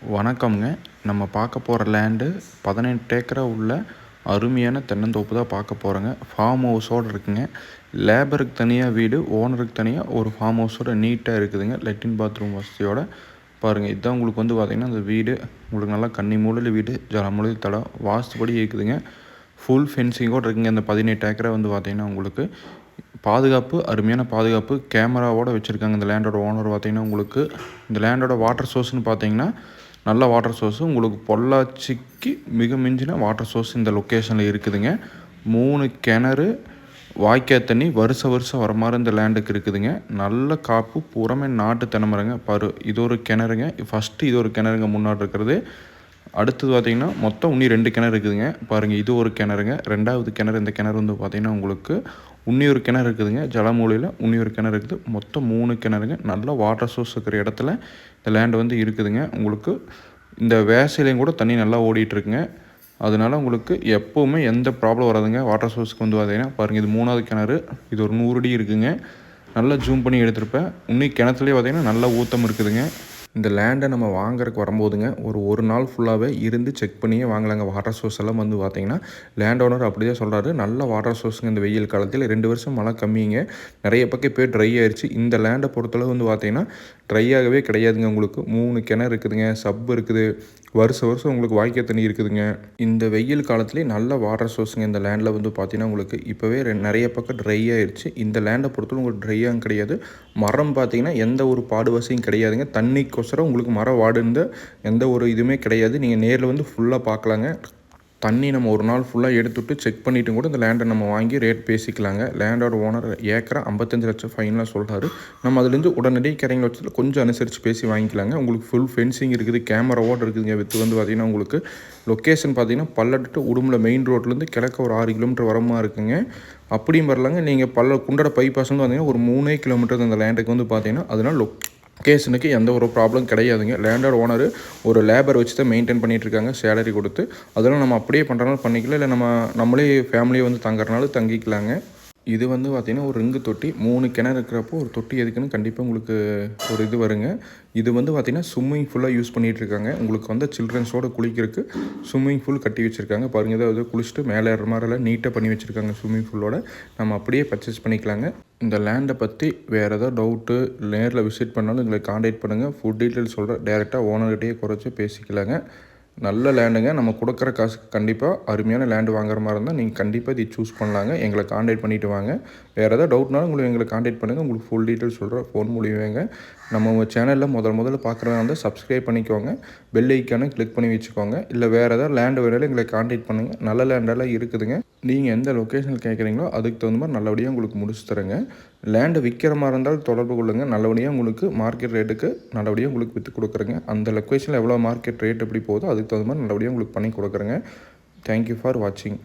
வணக்கம்ங்க. நம்ம பார்க்க போகிற லேண்டு பதினெட்டு ஏக்கரா உள்ள அருமையான தென்னந்தோப்பு தான் பார்க்க போகிறோங்க ஃபார்ம் ஹவுஸோடு இருக்குங்க. லேபருக்கு தனியாக வீடு ஓனருக்கு தனியாக ஒரு ஃபார்ம் ஹவுஸோட நீட்டாக இருக்குதுங்க. லெட்டின் பாத்ரூம் வசதியோட பாருங்கள் இதுதான் உங்களுக்கு வந்து பார்த்திங்கன்னா அந்த வீடு. உங்களுக்கு நல்லா கன்னி மூலையில் வீடு ஜலமூலையில் தடம் வாஸ்துபடி இருக்குதுங்க. ஃபுல் ஃபென்சிங்கோடு இருக்குங்க. இந்த பதினெட்டு ஏக்கரை வந்து பார்த்திங்கன்னா உங்களுக்கு பாதுகாப்பு அருமையான பாதுகாப்பு. கேமராவோட வச்சுருக்காங்க. இந்த லேண்டோட ஓனர் பார்த்திங்கன்னா உங்களுக்கு இந்த லேண்டோட வாட்டர் சோர்ஸ்னு பார்த்தீங்கன்னா நல்ல வாட்டர் சோர்ஸு உங்களுக்கு பொள்ளாச்சிக்கு மிக மிஞ்சின வாட்டர் சோர்ஸ் இந்த லொக்கேஷனில் இருக்குதுங்க. மூணு கிணறு வாய்க்கா தண்ணி வருஷ வருஷம் வர மாதிரி இந்த லேண்டுக்கு இருக்குதுங்க. நல்ல காப்பு புறமே நாட்டு தென்னமரங்க பரு இது ஒரு கிணறுங்க. ஃபஸ்ட்டு இது ஒரு கிணறுங்க. முன்னாடி இருக்கிறது. அடுத்தது பார்த்தீங்கன்னா மொத்தம் உன்னி ரெண்டு கிணறு இருக்குதுங்க. பாருங்கள் இது ஒரு கிணறுங்க. ரெண்டாவது கிணறு இந்த கிணறு வந்து பார்த்திங்கன்னா உங்களுக்கு உன்னி ஒரு கிணறு இருக்குதுங்க. ஜலமூலையில் உன்னி ஒரு கிணறு இருக்குது. மொத்தம் மூணு கிணறுங்க. நல்ல வாட்டர் சோர்ஸ் இருக்கிற இடத்துல இந்த லேண்டு வந்து இருக்குதுங்க. உங்களுக்கு இந்த வேசையிலையும் கூட தண்ணி நல்லா ஓடிட்டுருக்குங்க. அதனால உங்களுக்கு எப்போவுமே எந்த ப்ராப்ளம் வராதுங்க. வாட்டர் சோர்ஸ்க்கு வந்து பார்த்திங்கன்னா பாருங்கள் இது மூணாவது கிணறு. இது ஒரு நூறு அடி இருக்குதுங்க நல்லா ஜூம் பண்ணி எடுத்திருப்பேன். இன்னும் கிணத்துலேயே பார்த்திங்கன்னா நல்லா ஊத்தம் இருக்குதுங்க. இந்த லேண்டை நம்ம வாங்குறதுக்கு வரும்போதுங்க ஒரு ஒரு நாள் ஃபுல்லாகவே இருந்து செக் பண்ணியே வாங்கலாங்க. வாட்டர் சோர்ஸ் எல்லாம் வந்து பார்த்தீங்கன்னா லேண்ட் ஓனர் அப்படி தான் சொல்கிறாரு நல்ல வாட்டர் சோர்ஸுங்க இந்த வெயில் காலத்தில். ரெண்டு வருஷம் மழை கம்மிங்க. நிறைய பக்கம் போய் ட்ரை ஆயிடுச்சு இந்த லேண்டை பொறுத்தளவு வந்து பார்த்தீங்கன்னா ட்ரை ஆகவே கிடையாதுங்க உங்களுக்கு. மூணு கிணறு இருக்குதுங்க. சப் இருக்குது. வருஷம் வருஷம் உங்களுக்கு வாய்க்கால் தண்ணி இருக்குதுங்க. இந்த வெயில் காலத்துலேயே நல்ல வாட்டர் சோர்ஸுங்க இந்த லேண்டில் வந்து பார்த்தீங்கன்னா உங்களுக்கு இப்போவே நிறைய பக்கம் ட்ரை ஆயிடுச்சு இந்த லேண்டை பொறுத்தவரை உங்களுக்கு ட்ரையாகவும் கிடையாது. மரம் பார்த்தீங்கன்னா எந்த ஒரு பாடு வசதியும் கிடையாதுங்க. தண்ணிக்கொசரம் உங்களுக்கு மரம் வாடுந்த எந்த ஒரு இதுவுமே கிடையாது. நீங்கள் நேரில் வந்து ஃபுல்லாக பார்க்கலாங்க தண்ணி நம்ம ஒரு நாள் ஃபுல்லாக எடுத்துவிட்டு செக் பண்ணிவிட்டு கூட இந்த லேண்டை நம்ம வாங்கி ரேட் பேசிக்கலாங்க. லேண்டோட ஓனர் ஏக்கரா ஐம்பத்தஞ்சு லட்சம் ஃபைனலாக சொல்கிறாரு நம்ம அதுலேருந்து உடனடியாக கிடைங்க வச்சதில் கொஞ்சம் அனுசரித்து பேசி வாங்கிக்கலாங்க. உங்களுக்கு ஃபுல் ஃபென்சிங் இருக்குது கேமராவோடு இருக்குதுங்க. வித்து வந்து பார்த்திங்கன்னா உங்களுக்கு லொக்கேஷன் பார்த்திங்கன்னா பல்லட்டு உடுமலை மெயின் ரோட்லேருந்து கிழக்க ஒரு ஆறு கிலோமீட்டர் வரமா இருக்குங்க. அப்படியும் வரலாங்க. நீங்கள் பல்ல குண்டட பைபாஸ் வந்து பார்த்திங்கன்னா ஒரு மூணே கிலோமீட்டர் அந்த லேண்டுக்கு வந்து பார்த்தீங்கன்னா அதனால் லொக் லொக்கேஷனுக்கு எந்த ஒரு ப்ராப்ளம் கிடையாதுங்க. லேண்டட் ஓனர் ஒரு லேபர் வச்சு தான் மெயின்டைன் பண்ணிகிட்ருக்காங்க சேலரி கொடுத்து. அதெல்லாம் நம்ம அப்படியே பண்ணுறனால பண்ணிக்கலாம் இல்லை நம்ம நம்மளே ஃபேமிலியை வந்து தங்குறனாலும் தங்கிக்கலாங்க. இது வந்து பார்த்திங்கன்னா ஒரு ரிங்கு தொட்டி. மூணு கிணறு இருக்கிறப்போ ஒரு தொட்டி எதுக்குன்னு கண்டிப்பாக உங்களுக்கு ஒரு இது வருங்க. இது வந்து பார்த்திங்கன்னா ஸ்விம்மிங் ஃபுல்லாக யூஸ் பண்ணிகிட்ருக்காங்க உங்களுக்கு வந்து சில்ட்ரன்ஸோட குளிக்கிறதுக்கு ஸ்விம்மிங் ஃபுல் கட்டி வச்சுருக்காங்க. பாருங்கள் ஏதாவது குளிச்சுட்டு மேலே ஏற மாதிரிலாம் நீட்டாக பண்ணி வச்சுருக்காங்க ஸ்விம்மிங் ஃபுல்லோட நம்ம அப்படியே பர்ச்சேஸ் பண்ணிக்கலாங்க. இந்த லேண்டை பற்றி வேறு ஏதாவது டவுட்டு நேரில் விசிட் பண்ணாலும் எங்களை காண்டாக்ட் பண்ணுங்கள் ஃபுட் டீட்டெயில் சொல்கிறேன் டேரெக்டாக ஓனர்கிட்டயே குறைச்சி பேசிக்கலாங்க. நல்ல லேண்டுங்க நம்ம கொடுக்குற காசுக்கு கண்டிப்பாக அருமையான லேண்டு வாங்குற மாதிரி இருந்தால் நீங்கள் கண்டிப்பாக இதை சூஸ் பண்ணலாங்க. எங்களை காண்டாக்ட் பண்ணிவிட்டு வாங்க. வேறு ஏதாவது டவுட்னாலும் உங்களுக்கு எங்களை காண்டாக்ட் பண்ணுங்கள் உங்களுக்கு ஃபுல் டீட்டெயில் சொல்கிறேன் ஃபோன் மூலியமாங்க நம்ம சேனலில் முதல் முதல்ல பார்க்குறதா வந்து சப்ஸ்கிரைப் பண்ணிக்கோங்க. பெல் ஐக்கானை கிளிக் பண்ணி வச்சுக்கோங்க. இல்லை வேறு ஏதாவது லேண்டு வேணாலும் எங்களை காண்டாக்ட் பண்ணுங்கள் நல்ல லேண்டெல்லாம் இருக்குதுங்க. நீங்கள் எந்த லொக்கேஷனில் கேட்குறீங்களோ அதுக்கு தகுந்த மாதிரி நல்லபடியாக உங்களுக்கு முடிச்சு தரேங்க. லேண்டு விற்கிற மாதிரி இருந்தால் தொடர்பு கொள்ளுங்கள் நல்லபடியாக உங்களுக்கு மார்க்கெட் ரேட்டுக்கு நல்லபடியாக உங்களுக்கு விற்று கொடுக்குறேங்க. அந்த லொக்கேஷனில் எவ்வளோ மார்க்கெட் ரேட் எப்படி போகுதோ அதுக்கு தகுந்த மாதிரி நல்லபடியாக உங்களுக்கு பண்ணி கொடுக்குறேங்க. தேங்க்யூ ஃபார் வாட்சிங்